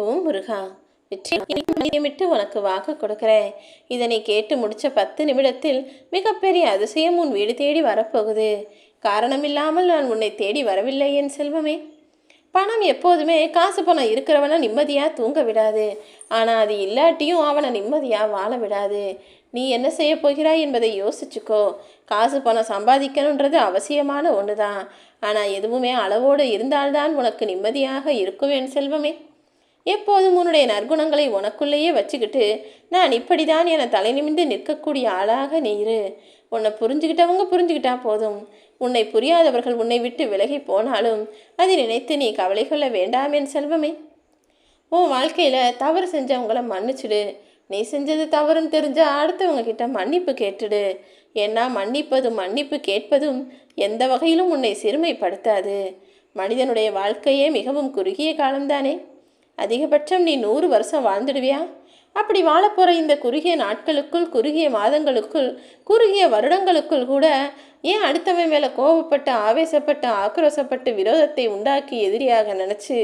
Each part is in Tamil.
ஓ முருகா நிச்சயமிட்டு உனக்கு வாக்கு கொடுக்கிறேன். இதனை கேட்டு முடிச்ச பத்து நிமிடத்தில் மிகப்பெரிய அதிசயம் உன் வீடு தேடி வரப்போகுது. காரணமில்லாமல் நான் உன்னை தேடி வரவில்லை என் செல்வமே. பணம் எப்போதுமே காசு பணம் இருக்கிறவனை நிம்மதியாக தூங்க விடாது. ஆனால் அது இல்லாட்டியும் அவனை நிம்மதியாக வாழ விடாது. நீ என்ன செய்ய போகிறாய் என்பதை யோசிச்சுக்கோ. காசு பணம் சம்பாதிக்கணுன்றது அவசியமான ஒன்று தான் ஆனால் எதுவுமே அளவோடு இருந்தால்தான் உனக்கு நிம்மதியாக இருக்கும் என் செல்வமே. எப்போதும் உன்னுடைய நற்குணங்களை உனக்குள்ளேயே வச்சுக்கிட்டு நான் இப்படிதான் என தலை நிமிந்து நிற்கக்கூடிய ஆளாக நீ இரு. உன்னை புரிஞ்சுக்கிட்டவங்க புரிஞ்சுக்கிட்டா போதும். உன்னை புரியாதவர்கள் உன்னை விட்டு விலகி போனாலும் அதை நினைத்து நீ கவலை கொள்ள வேண்டாம் என் செல்வமே. உன் வாழ்க்கையில் தவறு செஞ்சவங்கள மன்னிச்சிடு. நீ செஞ்சது தவறுன்னு தெரிஞ்சால் அடுத்தவங்க கிட்ட மன்னிப்பு கேட்டுடு. ஏன்னா மன்னிப்பதும் மன்னிப்பு கேட்பதும் எந்த வகையிலும் உன்னை சிறுமைப்படுத்தாது. மனிதனுடைய வாழ்க்கையே மிகவும் குறுகிய காலம்தானே. அதிகபட்சம் நீ நூறு வருஷம் வாழ்ந்துடுவியா? அப்படி வாழப்போகிற இந்த குறுகிய நாட்களுக்குள் குறுகிய மாதங்களுக்குள் குறுகிய வருடங்களுக்குள் கூட ஏன் அடுத்தவன் மேலே கோபப்பட்டு ஆவேசப்பட்டு ஆக்ரோசப்பட்டு விரோதத்தை உண்டாக்கி எதிரியாக நினச்சி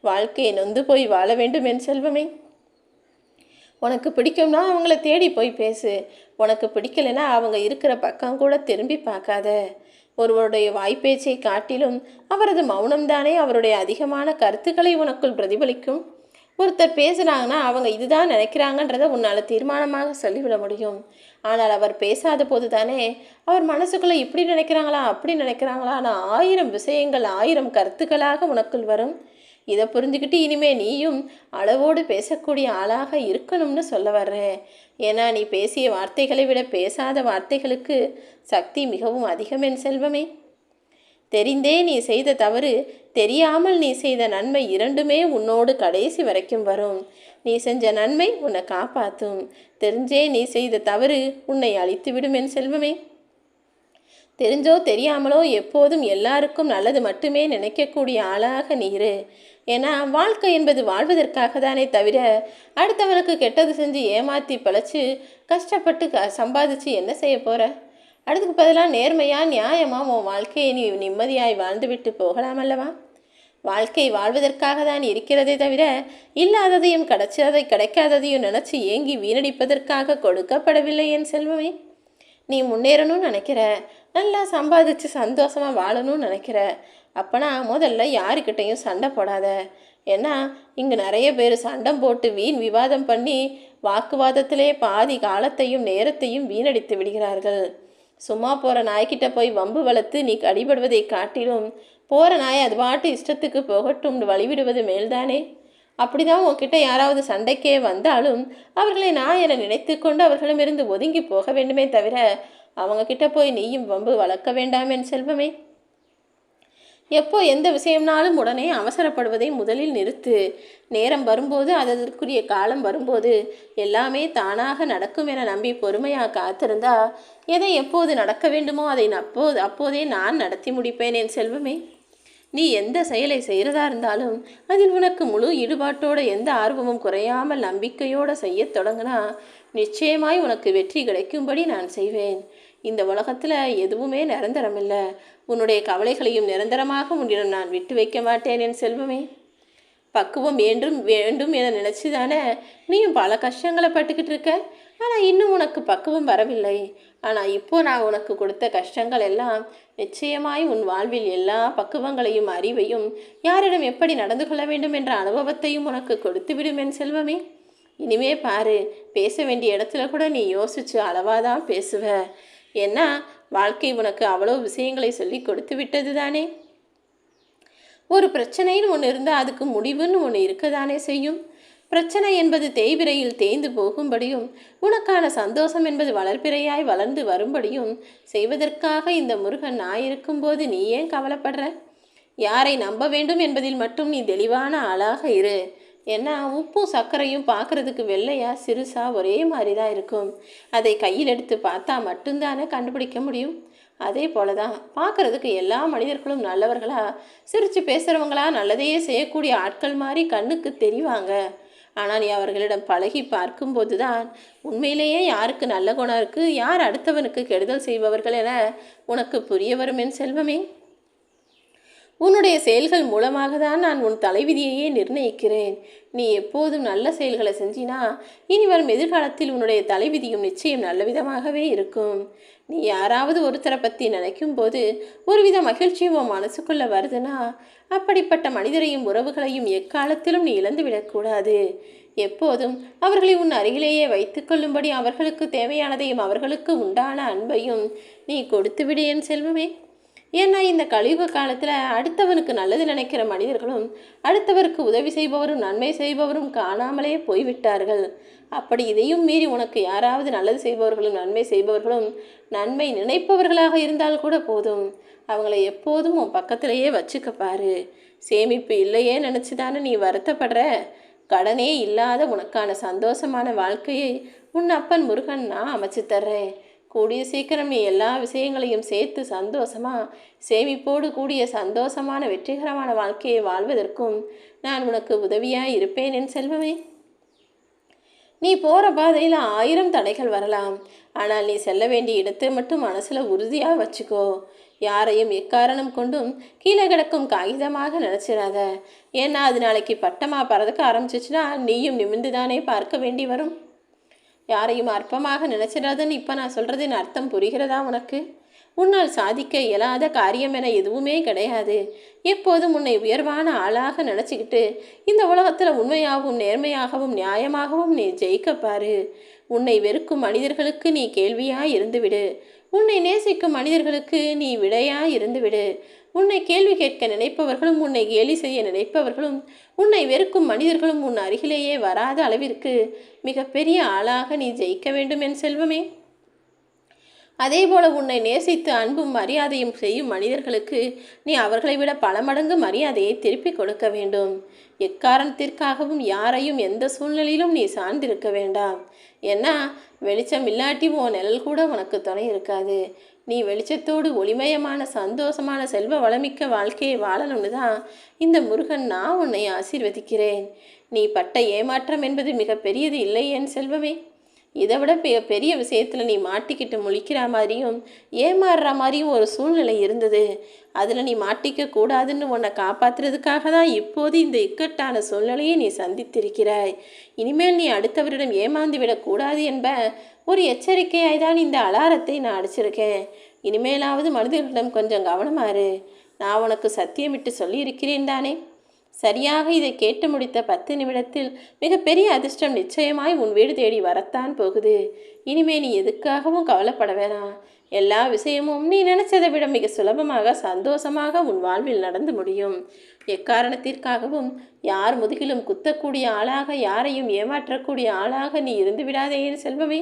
வாழ்க்கையை நொந்து போய் வாழ வேண்டும் என் செல்வமே? உனக்கு பிடிக்கும்னா அவங்கள தேடி போய் பேசு. உனக்கு பிடிக்கலைன்னா அவங்க இருக்கிற பக்கம் கூட திரும்பி பார்க்காத. ஒருவருடைய வாய்ப்பேச்சை காட்டிலும் அவரது மௌனம்தானே அவருடைய அதிகமான கருத்துக்களை உனக்குள் பிரதிபலிக்கும்? ஒருத்தர் பேசுகிறாங்கன்னா அவங்க இதுதான் நினைக்கிறாங்கன்றதை உன்னால் தீர்மானமாக சொல்லிவிட முடியும். ஆனால் அவர் பேசாத போது தானே அவர் மனசுக்குள்ளே இப்படி நினைக்கிறாங்களா அப்படி ஆனால் ஆயிரம் விஷயங்கள் ஆயிரம் கருத்துக்களாக உனக்குள் வரும். இதை புரிஞ்சுக்கிட்டு இனிமே நீயும் அளவோடு பேசக்கூடிய ஆளாக இருக்கணும்னு சொல்ல வர்றேன் ஏன்னா நீ பேசிய வார்த்தைகளை விட பேசாத வார்த்தைகளுக்கு சக்தி மிகவும் அதிகம் என் செல்வமே. தெரிந்தே நீ செய்த தவறு தெரியாமல் நீ செய்த நன்மை இரண்டுமே உன்னோடு கடைசி வரைக்கும் வரும். நீ செஞ்ச நன்மை உன்னை காப்பாற்றும் தெரிஞ்சே நீ செய்த தவறு உன்னை அழித்துவிடும் என் செல்வமே. தெரிஞ்சோ தெரியாமலோ எப்போதும் எல்லாருக்கும் நல்லது மட்டுமே நினைக்கக்கூடிய ஆளாக நீரு ஏன்னா வாழ்க்கை என்பது வாழ்வதற்காக தானே தவிர அடுத்தவனுக்கு கெட்டது செஞ்சு ஏமாற்றி பழச்சு கஷ்டப்பட்டு க சம்பாதிச்சு என்ன செய்ய போகிற அதுக்கு பதிலாக நேர்மையாக நியாயமாக உன் வாழ்க்கையை நீ நிம்மதியாய் வாழ்ந்துவிட்டு போகலாம் அல்லவா? வாழ்க்கை வாழ்வதற்காக தான் இருக்கிறதே தவிர இல்லாததையும் கிடைச்சதை கிடைக்காததையும் நினச்சி ஏங்கி வீணடிப்பதற்காக கொடுக்கப்படவில்லை என் செல்வமே. நீ முன்னேறணும்னு நினைக்கிற. நல்லா சம்பாதிச்சு சந்தோஷமாக வாழணும்னு நினைக்கிற. அப்போனா முதல்ல யாருக்கிட்டேயும் சண்டை போடாத. ஏன்னா இங்கே நிறைய பேர் சண்டை போட்டு வீண் விவாதம் பண்ணி வாக்குவாதத்திலே பாதி காலத்தையும் நேரத்தையும் வீணடித்து விடுகிறார்கள். சும்மா போகிற நாய்க்கிட்ட போய் வம்பு வளர்த்து நீ அடிபடுவதை காட்டிலும் போகிற நாய் அது பாட்டு இஷ்டத்துக்கு போகட்டும்னு வழிவிடுவது மேல்தானே? அப்படிதான் உன்கிட்ட யாராவது சண்டைக்கே வந்தாலும் அவர்களை நான் என நினைத்து கொண்டு அவர்களிடமிருந்து ஒதுங்கி போக வேண்டுமே தவிர அவங்க கிட்ட போய் நீயும் வம்பு வளர்க்க வேண்டாம் என் செல்வமே. எப்போ எந்த விஷயம்னாலும் உடனே அவசரப்படுவதை முதலில் நிறுத்து. நேரம் வரும்போது அதற்குரிய காலம் வரும்போது எல்லாமே தானாக நடக்கும் என நம்பி பொறுமையாக காத்திருந்தா எதை எப்போது நடக்க வேண்டுமோ அதை அப்போது அப்போதே நான் நடத்தி முடிப்பேன் என் செல்வமே. நீ எந்த செயலை செய்கிறதா இருந்தாலும் அதில் உனக்கு முழு ஈடுபாட்டோட எந்த ஆர்வமும் குறையாமல் நம்பிக்கையோடு செய்யத் தொடங்கினா நிச்சயமாய் உனக்கு வெற்றி கிடைக்கும்படி நான் செய்வேன். இந்த உலகத்தில் எதுவுமே நிரந்தரமில்லை. உன்னுடைய கவலைகளையும் நிரந்தரமாக உன்னிடம் நான் விட்டு வைக்க மாட்டேன் என் செல்வமே. பக்குவம் வேண்டும் வேண்டும் என நினச்சி தானே நீயும் பல கஷ்டங்களை பட்டுக்கிட்டு இருக்க? ஆனால் இன்னும் உனக்கு பக்குவம் வரவில்லை. ஆனால் இப்போ நான் உனக்கு கொடுத்த கஷ்டங்கள் எல்லாம் நிச்சயமாய் உன் வாழ்வில் எல்லா பக்குவங்களையும் அறிவையும் யாரிடம் எப்படி நடந்து கொள்ள வேண்டும் என்ற அனுபவத்தையும் உனக்கு கொடுத்துவிடும் என் செல்வமே. இனிமே பாரு பேச வேண்டிய இடத்துல கூட நீ யோசிச்சு அளவாதான் பேசுவ. ஏன்னா வாழ்க்கை உனக்கு அவ்வளோ விஷயங்களை சொல்லி கொடுத்து விட்டது தானே? ஒரு பிரச்சனைன்னு ஒன்று இருந்தால் அதுக்கு முடிவுன்னு ஒன்று இருக்க தானே செய்யும்? பிரச்சனை என்பது தேய்பிரையில் தேய்ந்து போகும்படியும் உனக்கான சந்தோஷம் என்பது வளர்பிறையாய் வளர்ந்து வரும்படியும் செய்வதற்காக இந்த முருகன் நான் இருக்கும்போது நீ ஏன் கவலைப்படுற? யாரை நம்ப வேண்டும் என்பதில் மட்டும் நீ தெளிவான ஆளாக இரு. ஏன்னா உப்பும் சர்க்கரையும் பார்க்குறதுக்கு வெள்ளையாக சிறுசாக ஒரே மாதிரி தான் இருக்கும். அதை கையில் எடுத்து பார்த்தா மட்டும்தானே கண்டுபிடிக்க முடியும்? அதே போல தான் பார்க்குறதுக்கு எல்லா மனிதர்களும் நல்லவர்களா சிரித்து பேசுகிறவங்களா நல்லதையே செய்யக்கூடிய ஆட்கள் மாதிரி கண்ணுக்கு தெரிவாங்க. ஆனால் நீ அவர்களிடம் பழகி பார்க்கும்போது தான் உண்மையிலேயே யாருக்கு நல்ல குணம் இருக்குது யார் அடுத்தவனுக்கு கெடுதல் செய்பவர்கள் என உனக்கு புரிய வரும் என் செல்வமே. உன்னுடைய செயல்கள் மூலமாக தான் நான் உன் தலைவிதியையே நிர்ணயிக்கிறேன். நீ எப்போதும் நல்ல செயல்களை செஞ்சினா இனி வரும் எதிர்காலத்தில் உன்னுடைய தலைவிதியும் நிச்சயம் நல்ல விதமாகவே இருக்கும். நீ யாராவது ஒருத்தரை பற்றி நினைக்கும் போது ஒருவித மகிழ்ச்சியும் உன் மனசுக்குள்ள வருதுன்னா அப்படிப்பட்ட மனிதரையும் உறவுகளையும் எக்காலத்திலும் நீ இழந்து விடக்கூடாது எப்போதும் அவர்களை உன் அருகிலேயே வைத்துக்கொள்ளும்படி அவர்களுக்கு தேவையானதையும் அவர்களுக்கு உண்டான அன்பையும் நீ கொடுத்து விடு என் செல்வமே. ஏன்னா இந்த கலியுக காலத்தில் அடுத்தவனுக்கு நல்லது நினைக்கிற மனிதர்களும் அடுத்தவருக்கு உதவி செய்பவரும் நன்மை செய்பவரும் காணாமலே போய்விட்டார்கள். அப்படி இதையும் மீறி உனக்கு யாராவது நல்லது செய்பவர்களும் நன்மை செய்பவர்களும் நன்மை நினைப்பவர்களாக இருந்தால் கூட போதும். அவங்கள எப்போதும் உன் பக்கத்திலேயே வச்சுக்க பாரு. சேமிப்பு இல்லையே நினச்சி தானே நீ வருத்தப்படுற? கடனே இல்லாத உனக்கான சந்தோஷமான வாழ்க்கையை உன் அப்பன் முருகன் நான் அமைச்சு தர்றேன். கூடிய சீக்கிரம் நீ எல்லா விஷயங்களையும் சேர்த்து சந்தோஷமா சேமிப்போடு கூடிய சந்தோஷமான வெற்றிகரமான வாழ்க்கையை வாழ்வதற்கும் நான் உனக்கு உதவியாய் இருப்பேன் என் செல்வமே. நீ போகிற பாதையில் ஆயிரம் தடைகள் வரலாம். ஆனால் நீ செல்ல வேண்டிய இடத்தை மட்டும் மனசில் உறுதியாக வச்சுக்கோ. யாரையும் எக்காரணம் கொண்டும் கீழே கிடக்கும் காகிதமாக நினச்சிடாத. ஏன்னா அது நாளைக்கு பட்டமாக பறதுக்க ஆரம்பிச்சிச்சுன்னா நீயும் நிமிர்ந்து தானே பார்க்க வேண்டி வரும். யாரையும் அற்பமாக நினச்சிடாதுன்னு இப்போ நான் சொல்கிறதின் அர்த்தம் புரிகிறதா உனக்கு? உன்னால் சாதிக்க இயலாத காரியம் என எதுவுமே கிடையாது. எப்போதும் உன்னை உயர்வான ஆளாக நினச்சிக்கிட்டு இந்த உலகத்தில் உண்மையாகவும் நேர்மையாகவும் நியாயமாகவும் நீ ஜெயிக்கப்பாரு உன்னை வெறுக்கும் மனிதர்களுக்கு நீ கேள்வியாய் இருந்துவிடு. உன்னை நேசிக்கும் மனிதர்களுக்கு நீ விடையாய் இருந்துவிடு. உன்னை கேள்வி கேட்க நினைப்பவர்களும் உன்னை கேலி செய்ய நினைப்பவர்களும் உன்னை வெறுக்கும் மனிதர்களும் உன் அருகிலேயே வராத அளவிற்கு மிகப்பெரிய ஆளாக நீ ஜெயிக்க வேண்டும் என் செல்வமே. அதேபோல உன்னை நேசித்து அன்பும் மரியாதையும் செய்யும் மனிதர்களுக்கு நீ அவர்களை விட பல மடங்கு மரியாதையை திருப்பி கொடுக்க வேண்டும். எக்காரணத்திற்காகவும் யாரையும் எந்த சூழ்நிலையிலும் நீ சார்ந்திருக்க வேண்டாம். ஏன்னா வெளிச்சம் இல்லாட்டி உன் நிழல் கூட உனக்கு துணை இருக்காது. நீ வெளிச்சத்தோடு ஒளிமயமான சந்தோஷமான செல்வ வளமிக்க வாழ்க்கையை வாழணும்னு தான் இந்த முருகன் நான் உன்னை ஆசீர்வதிக்கிறேன். நீ பட்ட ஏமாற்றம் என்பது மிகப்பெரியது இல்லை என் செல்வமே. இதை விட பெ பெரிய விஷயத்தில் நீ மாட்டிக்கிட்டு முழிக்கிற மாதிரியும் ஏமாறுற மாதிரியும் ஒரு சூழ்நிலை இருந்தது. அதில் நீ மாட்டிக்க கூடாதுன்னு உன்னை காப்பாற்றுறதுக்காக தான் இப்போது இந்த இக்கட்டான சூழ்நிலையை நீ சந்தித்திருக்கிறாய். இனிமேல் நீ அடுத்தவரிடம் ஏமாந்து விடக்கூடாது என்ப ஒரு எச்சரிக்கையாய் தான் இந்த அலாரத்தை நான் அடிச்சிருக்கேன். இனிமேலாவது மனிதர்களிடம் கொஞ்சம் கவனமாறு நான் உனக்கு சத்தியமிட்டு சொல்லியிருக்கிறேன் தானே? சரியாக இதை கேட்டு முடித்த பத்து நிமிடத்தில் மிகப்பெரிய அதிர்ஷ்டம் நிச்சயமாய் உன் வீடு தேடி வரத்தான் போகுது. இனிமே நீ எதுக்காகவும் கவலைப்பட வேணாம் எல்லா விஷயமும் நீ நினைச்சதை விட மிக சுலபமாக சந்தோஷமாக உன் வாழ்வில் நடந்து முடியும். எக்காரணத்திற்காகவும் யார் முதுகிலும் குத்தக்கூடிய ஆளாக யாரையும் ஏமாற்றக்கூடிய ஆளாக நீ இருந்து விடாதே செல்வமே.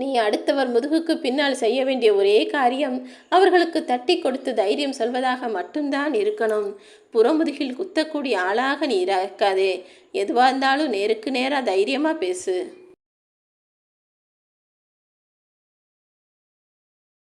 நீ அடுத்தவர் முதுகுக்கு பின்னால் செய்ய வேண்டிய ஒரே காரியம் அவர்களுக்கு தட்டி கொடுத்து தைரியம் சொல்வதாக மட்டும்தான் இருக்கணும். புறமுதுகில் குத்தக்கூடிய ஆளாக நீ இருக்காதே. எதுவாக இருந்தாலும் நேருக்கு நேராக தைரியமாக பேசு.